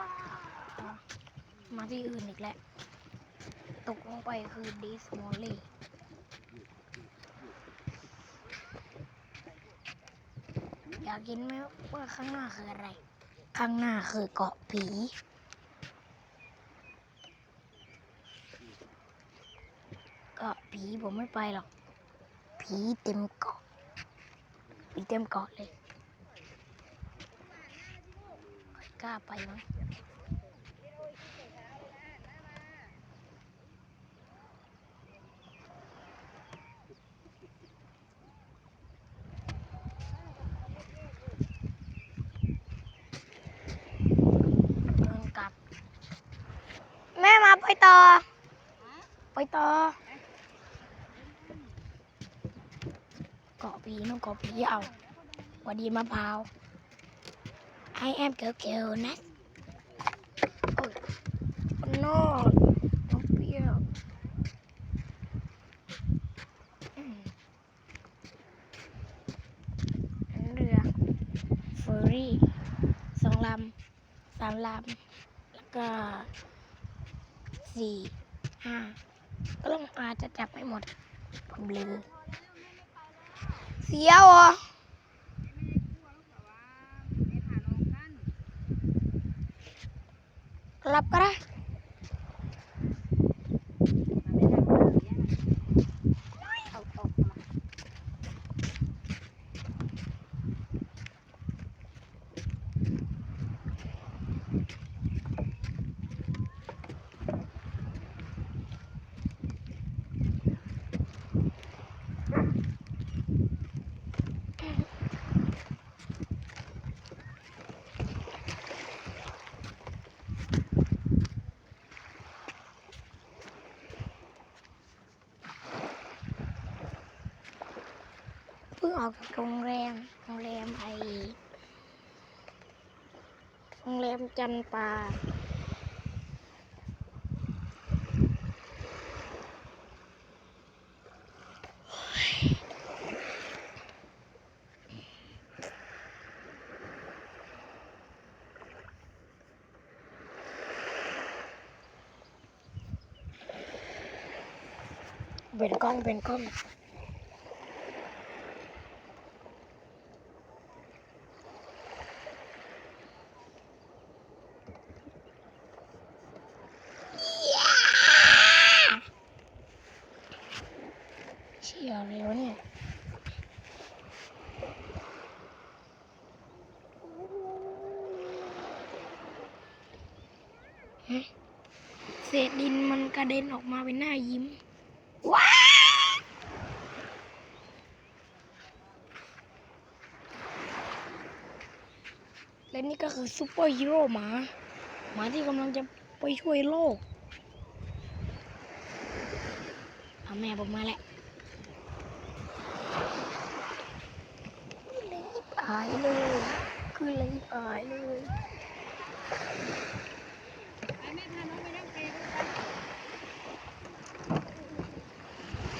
ามาที่อื่นอีกแล้ว ตกลงไปคือดิสมอลลี่อยากกินไหมว่าข้างหน้าคืออะไร ข้างหน้าคือเกาะผี เกาะผีผมไม่ไปหรอก ผีเต็มเกาะผีเต็มเกาะเลยใคร กล้าไปมั้งเดินกลับแม่มาไปต่อ ไปต่อเกาะผีน้องเกาะผีเอาวัดดีมะพร้าว I am girl girl นะโอ้ยคนนอกน้องเปรี้ยวอืมอันเรือเฟอร์รี่สองลำสามลำ แล้วก็สี่ห้าก็ต้องอาจจะจับไม่หมด ผมลืมเสียวเหรอก ลับก็ได้ เพิ่งออกจาก โรงแรม โรงแรมไอโรงแรมจันปาเป็นกล้องเป็นกล้อง เชี่ยอะไรวะเนี่ย ฮะเศษดินมันก ระเด็นออกมาเป็นหน้ายิ้ม ว้าและนี่ก็คือซูเปอร์ฮีโร่หมา หมาที่กำลังจะไปช่วยโลกเอาแม่ผมมาแหละเลยหายเลย คือเลยหายเลย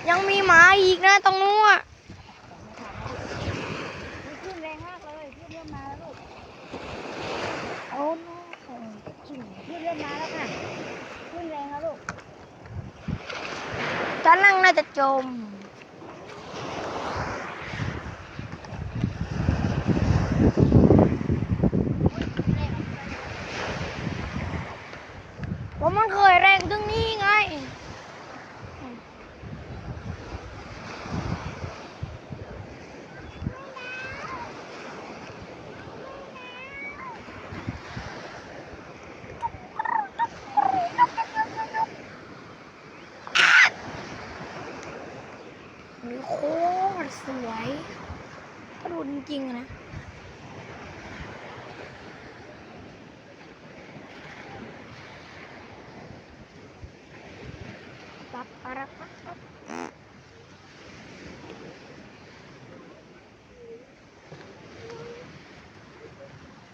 ยังมีหมาอีกนะตรงนู้นอะขึ้นแรงมากเลยขึ้นเริ่มมาแล้วลูกโอ้โนจริงขึ้นเริ่มมาแล้วค่ะขึ้นแรงแล้วลูกจะนั่งน่าจะจมว่ามันเคยแร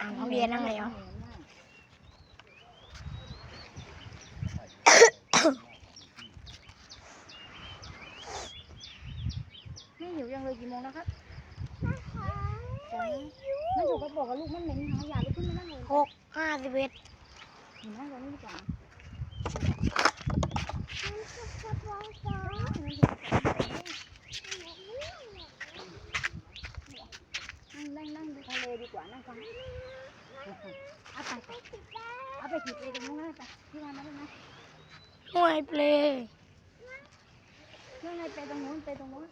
อะน้องเดียนั่งแล้วไม่หิวยังเลยกี่โมงแล้วครับมันถูกกระบอกกับลูกมันเหม็นหาอยาลุกขึ้นมานั่งเลยหกห้าสิบเอ็ดเห็นไหมตอนนี้ดีกว่านั่งนั่งนั่ง ดูทะเลดีกว่านั่งฟังเอาไปไปเอาไปถีบเลยตรงนู้นนะไปที่ร้านนั้นนะหน่วยเปลเรื่องอะไรไปตรงนู้นไปตรงนู้น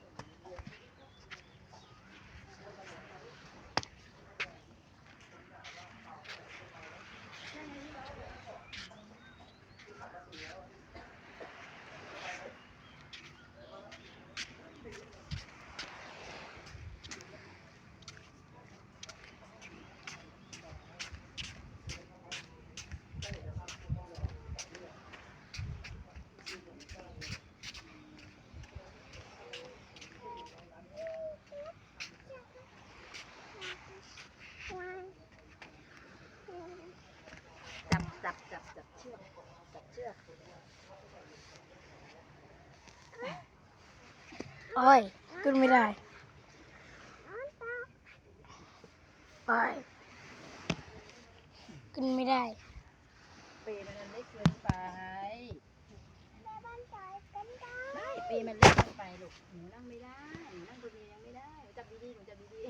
จับจับจับจับเชือกจับเชือก โอ้ยขึ้นไม่ได้โอ้ยขึ้นไม่ได้เปรย์มันเล็กเกินไปไม่เปรย์มันเล็กเกินไปลูกหนูนั่งไม่ได้หนูนั่งคนเดียวยังไม่ได้หนูจับดีๆหนูจับดี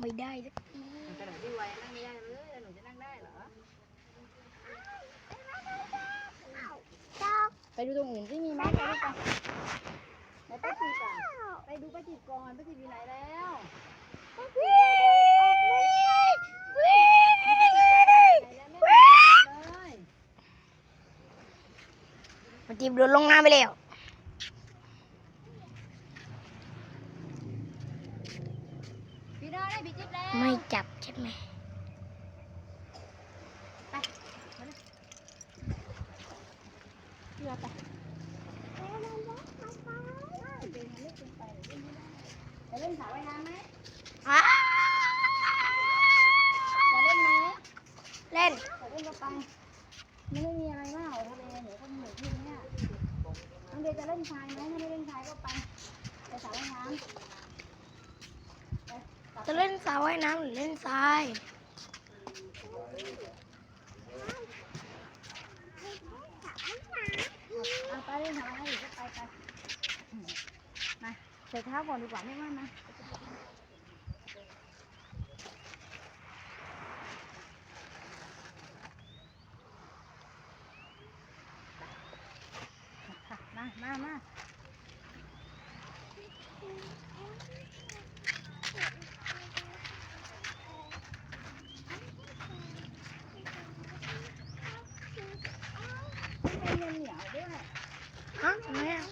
ไม่ได้สักทีๆหนูขนาดพี่วัยนั่งไม่ได้เลยแล้วหนูจะนั่งได้เหรอ ไปดูตรงอื่นที่มีไหมไปดูกันไหนป้าจีบก่อนไปดูป้าจีบก่อนป้าจีบอยู่ไหนแล้วไหนแล้วแม่เลยมันจีบโดนลงน้ำไปแล้วไม่จับใช่ไหม เชื่อไปจะเล่นสระว่ายน้ำไหมอ้าจะเล่นไหมเล่นจะเล่นก็ไปไม่ได้มีอะไรมากทะเลหนูก็มีอยู่ที่เนี้ยน้องเดย์จะเล่นทรายไหมถ้าไม่เล่นทรายก็ไปไปสระว่ายน้ำจะเล่นสระว่ายน้ำหรือเล่นทราย เอาไปเล่นทรายอีกก็ไปไปมาใส่เท้าก่อนดีกว่าไม่ว่ามาค่ะมามามา เป็นเหนียวๆด้วย ฮะทำไมอะ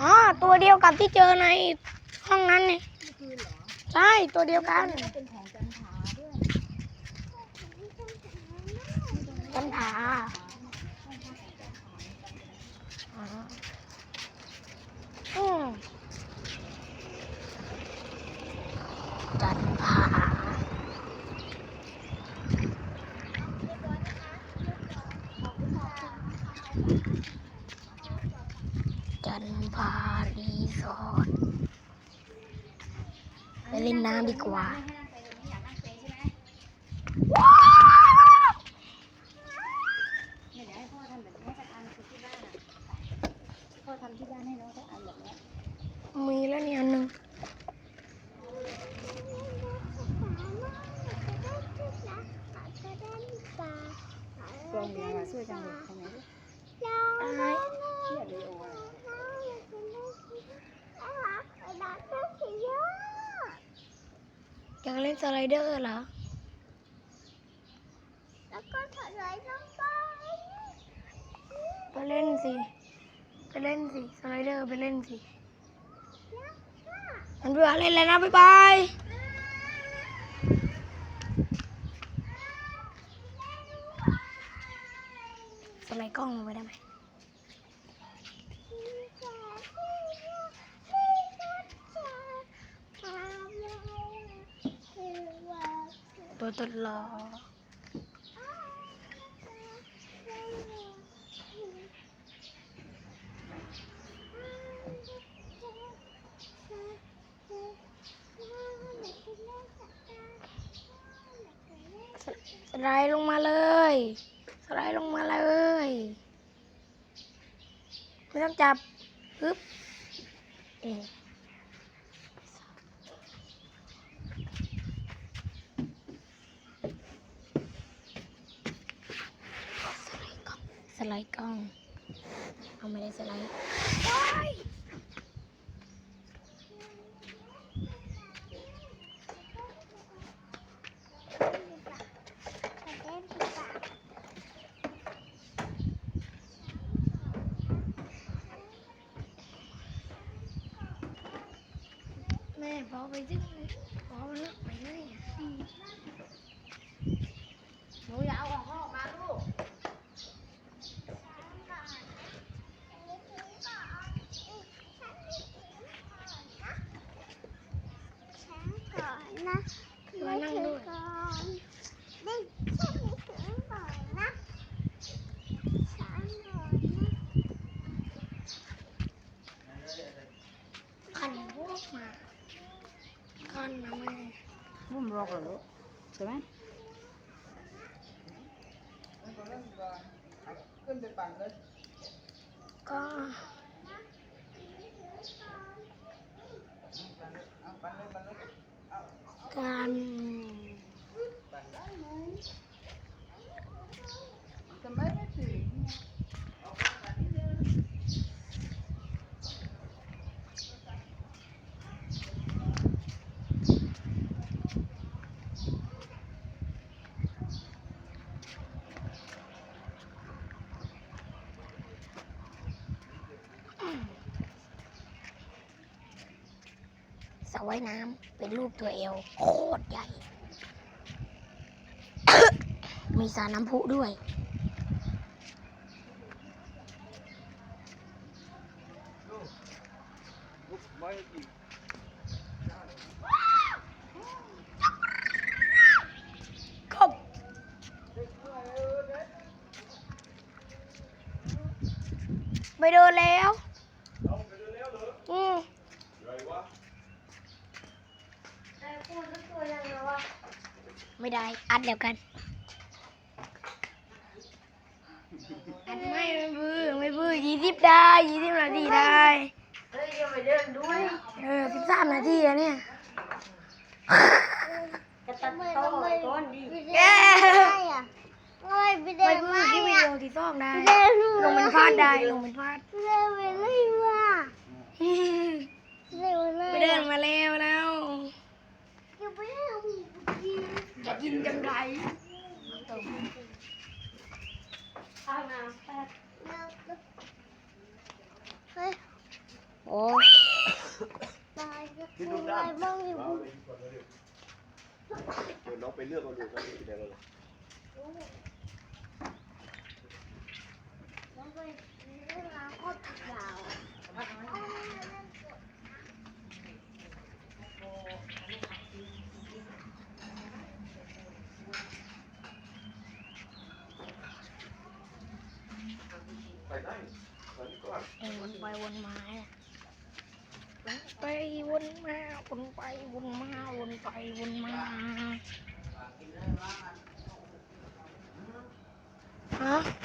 อ๋อ ตัวเดี ยวกับที่เจอในห้องนั้นนี่นี่คือเหรอใช่ตัวเดียวกันนี่เป็นของจันทราด้วย จันทาอ๋ออืมจันทาจันพารีสอร์ท ไปเล่ น้ำดีกว่า ไม่ให้นั่งไปเลยไม่อยากนั่งเปใช่ไหมเนี่ยเดี๋ยวให้พ่อทำแบบนี้สักอันคือที่บ้านอะพ่อทำที่บ้านให้น้องสักอันแบบเนี้ย มีแล้วเนี่ยอันหนึ่ง กองเดียวอะช่วยกันเลยทำไงดิ อะไร เชื่อดีโออะไร อยาก เล่นสไลเดอร์เหรอก็เล่นสิ ไปเล่นสิ สไลเดอร์ไปเล่นสิมันเบื่อเล่นแล้วนะบ๊ายบายสไลด์กล้องลงไปได้ไหม ตัวทดลอสสไลด์ลงมาเลย สไลด์ลงมาเลย ไม่ต้องจับปึ๊บเอง ไลด์กล้อง เอาไม่ได้สไลด์ว้ายแม่พอไปดึงพอเลิกไปเลยอะหนูอย่าเอาของเขาออกมาลูก ก่อนนะ มานั่งด้วย ก่อนนี่ฉันไม่ถึงก่อนนะฉันก่อนนะ ขันพวกมาขันนะแม่บุ้มรอกเหรอลูกใช่ไหมก็การ ว่ายน้ำเป็นรูปตัวเอวโคตรใหญ่ มีสรน้ำพุด้วยกบไปเดินแล้วอืม ไม่ได้ อัดเดียวกัน อัดไม่ไม่บื้อไม่บื้อยี่สิบได้ยี่สิบนาทีได้เฮ้ยอย่าไปเดินด้วยเออสิบสามนาทีอะเนี่ยจะตัดโต้ก้อนดีเย้ไม่อะไม่ไปเดิไม่นบื้อไม่ที่วิดีอะโอที่ซอกได้เดินลงเป็นพาดได้ลงเป็นพาดเดินไปเลยว่ะเดินเลยไปเดินมาแล้วแล้วจะไปเดิน จะกินจังไรข้าวน้ำแป๊บเฮ้ยโอ้ยตายจะกินอะไรบ้างอยู่เดี๋ยวน้องไปเลือกเอาดูกันเดี๋ยวเราแล้วไปเรื่องราวโคตรยาว ไปได้ตอนนี้ก็เองวนไปวนมาวนไปวนมาวนไปวนมาวนไปวนมาฮะ